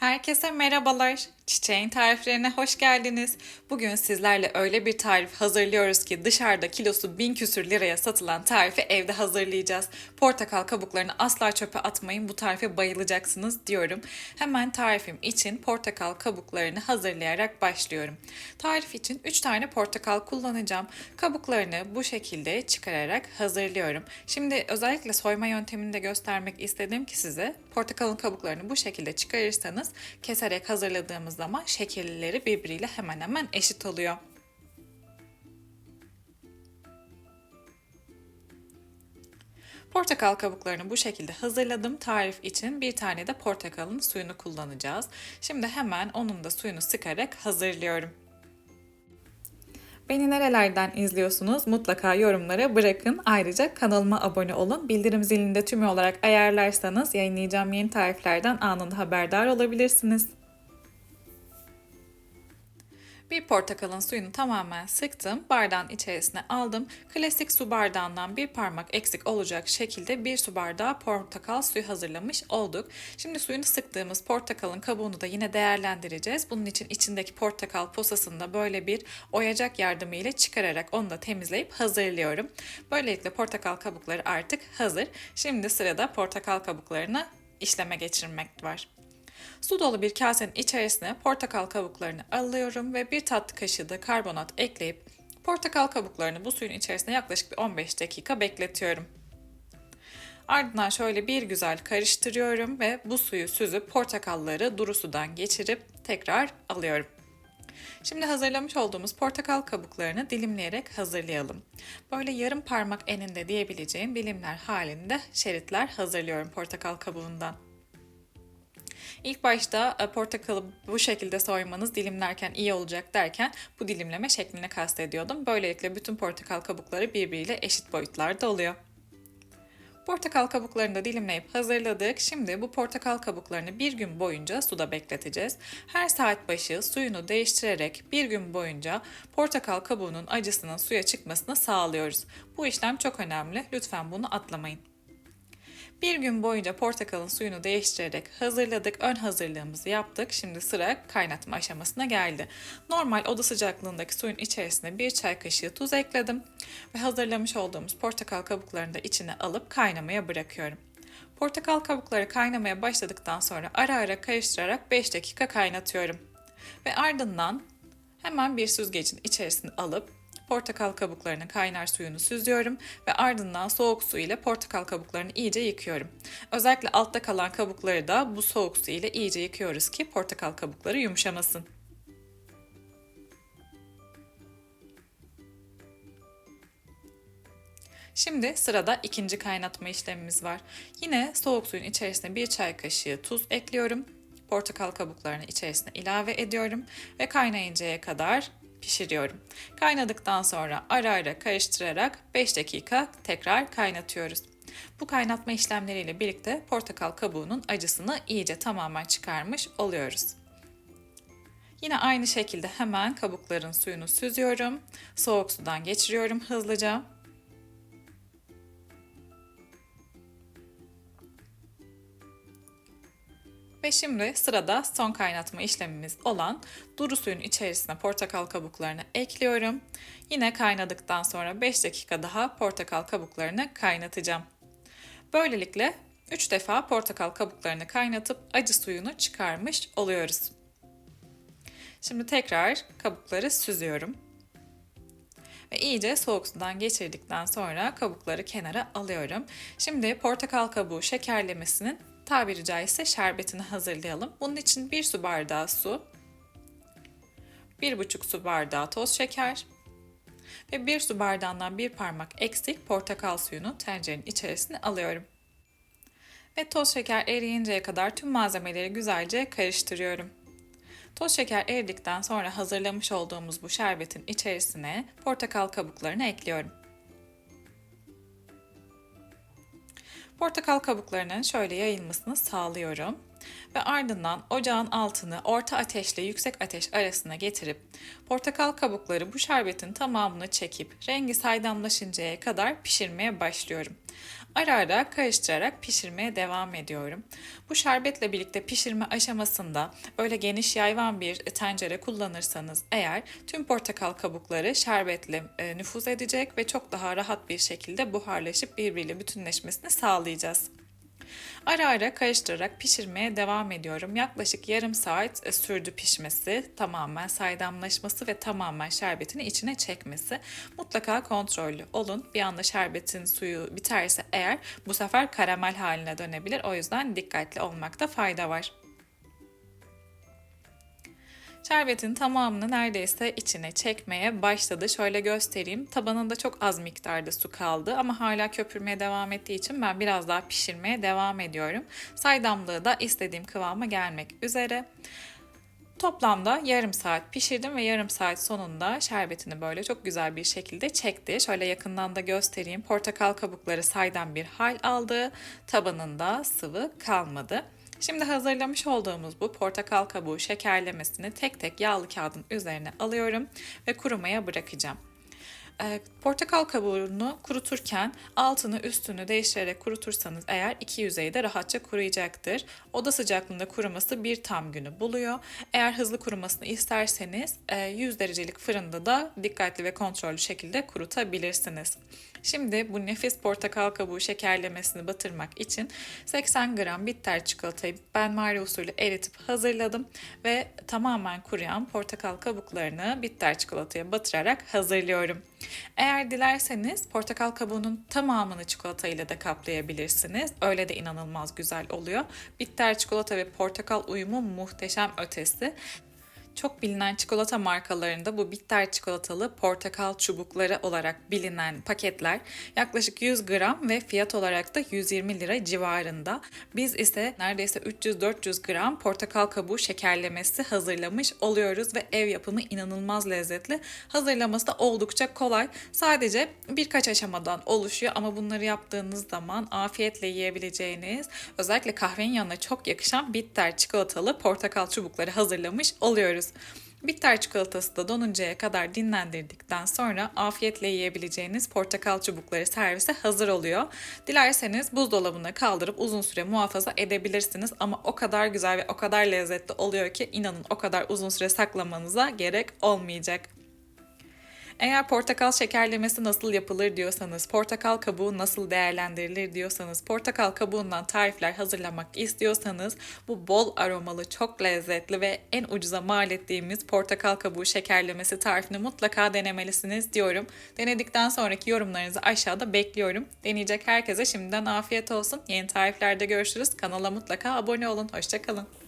Herkese merhabalar. Çiçeğin tariflerine hoş geldiniz. Bugün sizlerle öyle bir tarif hazırlıyoruz ki dışarıda kilosu bin küsür liraya satılan tarifi evde hazırlayacağız. Portakal kabuklarını asla çöpe atmayın. Bu tarife bayılacaksınız diyorum. Hemen tarifim için portakal kabuklarını hazırlayarak başlıyorum. Tarif için 3 tane portakal kullanacağım. Kabuklarını bu şekilde çıkararak hazırlıyorum. Şimdi özellikle soyma yöntemini de göstermek istedim ki size portakalın kabuklarını bu şekilde çıkarırsanız keserek hazırladığımız zaman şekilleri birbiriyle hemen hemen eşit oluyor. Portakal kabuklarını bu şekilde hazırladım. Tarif için bir tane de portakalın suyunu kullanacağız. Şimdi hemen onun da suyunu sıkarak hazırlıyorum. Beni nerelerden izliyorsunuz? Mutlaka yorumlara bırakın. Ayrıca kanalıma abone olun. Bildirim zilini de tümü olarak ayarlarsanız yayınlayacağım yeni tariflerden anında haberdar olabilirsiniz. Bir portakalın suyunu tamamen sıktım. Bardağın içerisine aldım. Klasik su bardağından bir parmak eksik olacak şekilde bir su bardağı portakal suyu hazırlamış olduk. Şimdi suyunu sıktığımız portakalın kabuğunu da yine değerlendireceğiz. Bunun için içindeki portakal posasını da böyle bir oyacak yardımıyla çıkararak onu da temizleyip hazırlıyorum. Böylelikle portakal kabukları artık hazır. Şimdi sırada portakal kabuklarını işleme geçirmek var. Su dolu bir kasenin içerisine portakal kabuklarını alıyorum ve bir tatlı kaşığı da karbonat ekleyip portakal kabuklarını bu suyun içerisine yaklaşık bir 15 dakika bekletiyorum. Ardından şöyle bir güzel karıştırıyorum ve bu suyu süzüp portakalları duru sudan geçirip tekrar alıyorum. Şimdi hazırlamış olduğumuz portakal kabuklarını dilimleyerek hazırlayalım. Böyle yarım parmak eninde diyebileceğim dilimler halinde şeritler hazırlıyorum portakal kabuğundan. İlk başta e, portakalı bu şekilde soymanız dilimlerken iyi olacak derken bu dilimleme şeklini kastediyordum. Böylelikle bütün portakal kabukları birbiriyle eşit boyutlarda oluyor. Portakal kabuklarını da dilimleyip hazırladık. Şimdi bu portakal kabuklarını bir gün boyunca suda bekleteceğiz. Her saat başı suyunu değiştirerek bir gün boyunca portakal kabuğunun acısının suya çıkmasını sağlıyoruz. Bu işlem çok önemli. Lütfen bunu atlamayın. Bir gün boyunca portakalın suyunu değiştirerek hazırladık. Ön hazırlığımızı yaptık. Şimdi sıra kaynatma aşamasına geldi. Normal oda sıcaklığındaki suyun içerisine bir çay kaşığı tuz ekledim. Ve hazırlamış olduğumuz portakal kabuklarını da içine alıp kaynamaya bırakıyorum. Portakal kabukları kaynamaya başladıktan sonra ara ara karıştırarak 5 dakika kaynatıyorum. Ve ardından hemen bir süzgecin içerisine alıp portakal kabuklarını kaynar suyunu süzüyorum ve ardından soğuk su ile portakal kabuklarını iyice yıkıyorum. Özellikle altta kalan kabukları da bu soğuk su ile iyice yıkıyoruz ki portakal kabukları yumuşamasın. Şimdi sırada ikinci kaynatma işlemimiz var. Yine soğuk suyun içerisine bir çay kaşığı tuz ekliyorum. Portakal kabuklarını içerisine ilave ediyorum ve kaynayıncaya kadar pişiriyorum. Kaynadıktan sonra ara ara karıştırarak 5 dakika tekrar kaynatıyoruz. Bu kaynatma işlemleriyle birlikte portakal kabuğunun acısını iyice tamamen çıkarmış oluyoruz. Yine aynı şekilde hemen kabukların suyunu süzüyorum. Soğuk sudan geçiriyorum hızlıca. Ve şimdi sırada son kaynatma işlemimiz olan duru suyun içerisine portakal kabuklarını ekliyorum. Yine kaynadıktan sonra 5 dakika daha portakal kabuklarını kaynatacağım. Böylelikle 3 defa portakal kabuklarını kaynatıp acı suyunu çıkarmış oluyoruz. Şimdi tekrar kabukları süzüyorum. Ve iyice soğuk sudan geçirdikten sonra kabukları kenara alıyorum. Şimdi portakal kabuğu şekerlemesinin tabiri caizse şerbetini hazırlayalım. Bunun için 1 su bardağı su, 1,5 su bardağı toz şeker ve 1 su bardağından bir parmak eksik portakal suyunu tencerenin içerisine alıyorum. Ve toz şeker eriyinceye kadar tüm malzemeleri güzelce karıştırıyorum. Toz şeker eridikten sonra hazırlamış olduğumuz bu şerbetin içerisine portakal kabuklarını ekliyorum. Portakal kabuklarının şöyle yayılmasını sağlıyorum. Ve ardından ocağın altını orta ateşle yüksek ateş arasına getirip portakal kabukları bu şerbetin tamamını çekip rengi saydamlaşıncaya kadar pişirmeye başlıyorum. Ara ara karıştırarak pişirmeye devam ediyorum. Bu şerbetle birlikte pişirme aşamasında böyle geniş yayvan bir tencere kullanırsanız eğer tüm portakal kabukları şerbetle e, nüfuz edecek ve çok daha rahat bir şekilde buharlaşıp birbiriyle bütünleşmesini sağlayacağız. Ara ara karıştırarak pişirmeye devam ediyorum. Yaklaşık yarım saat e, sürdü pişmesi, tamamen saydamlaşması ve tamamen şerbetini içine çekmesi. Mutlaka kontrollü olun. Bir anda şerbetin suyu biterse eğer bu sefer karamel haline dönebilir. O yüzden dikkatli olmakta fayda var. Şerbetin tamamını neredeyse içine çekmeye başladı. Şöyle göstereyim. Tabanında çok az miktarda su kaldı ama hala köpürmeye devam ettiği için ben biraz daha pişirmeye devam ediyorum. Saydamlığı da istediğim kıvama gelmek üzere. Toplamda yarım saat pişirdim ve yarım saat sonunda şerbetini böyle çok güzel bir şekilde çekti. Şöyle yakından da göstereyim. Portakal kabukları saydam bir hal aldı. Tabanında sıvı kalmadı. Şimdi hazırlamış olduğumuz bu portakal kabuğu şekerlemesini tek tek yağlı kağıdın üzerine alıyorum ve kurumaya bırakacağım. Ee, portakal kabuğunu kuruturken altını üstünü değiştirerek kurutursanız eğer iki yüzeyde rahatça kuruyacaktır. Oda sıcaklığında kuruması bir tam günü buluyor. Eğer hızlı kurumasını isterseniz 100 e, derecelik fırında da dikkatli ve kontrollü şekilde kurutabilirsiniz. Şimdi bu nefis portakal kabuğu şekerlemesini batırmak için 80 gram bitter çikolatayı ben Marie usulü eritip hazırladım ve tamamen kuruyan portakal kabuklarını bitter çikolataya batırarak hazırlıyorum. Eğer dilerseniz portakal kabuğunun tamamını çikolata ile de kaplayabilirsiniz. Öyle de inanılmaz güzel oluyor. Bitter çikolata ve portakal uyumu muhteşem ötesi. Çok bilinen çikolata markalarında bu bitter çikolatalı portakal çubukları olarak bilinen paketler yaklaşık 100 gram ve fiyat olarak da 120 lira civarında. Biz ise neredeyse 300-400 gram portakal kabuğu şekerlemesi hazırlamış oluyoruz ve ev yapımı inanılmaz lezzetli. Hazırlaması da oldukça kolay. Sadece birkaç aşamadan oluşuyor ama bunları yaptığınız zaman afiyetle yiyebileceğiniz özellikle kahvenin yanına çok yakışan bitter çikolatalı portakal çubukları hazırlamış oluyoruz. Bitter çikolatası da donuncaya kadar dinlendirdikten sonra afiyetle yiyebileceğiniz portakal çubukları servise hazır oluyor. Dilerseniz buzdolabına kaldırıp uzun süre muhafaza edebilirsiniz ama o kadar güzel ve o kadar lezzetli oluyor ki inanın o kadar uzun süre saklamanıza gerek olmayacak. Eğer portakal şekerlemesi nasıl yapılır diyorsanız, portakal kabuğu nasıl değerlendirilir diyorsanız, portakal kabuğundan tarifler hazırlamak istiyorsanız bu bol aromalı, çok lezzetli ve en ucuza mal ettiğimiz portakal kabuğu şekerlemesi tarifini mutlaka denemelisiniz diyorum. Denedikten sonraki yorumlarınızı aşağıda bekliyorum. Deneyecek herkese şimdiden afiyet olsun. Yeni tariflerde görüşürüz. Kanala mutlaka abone olun. Hoşçakalın.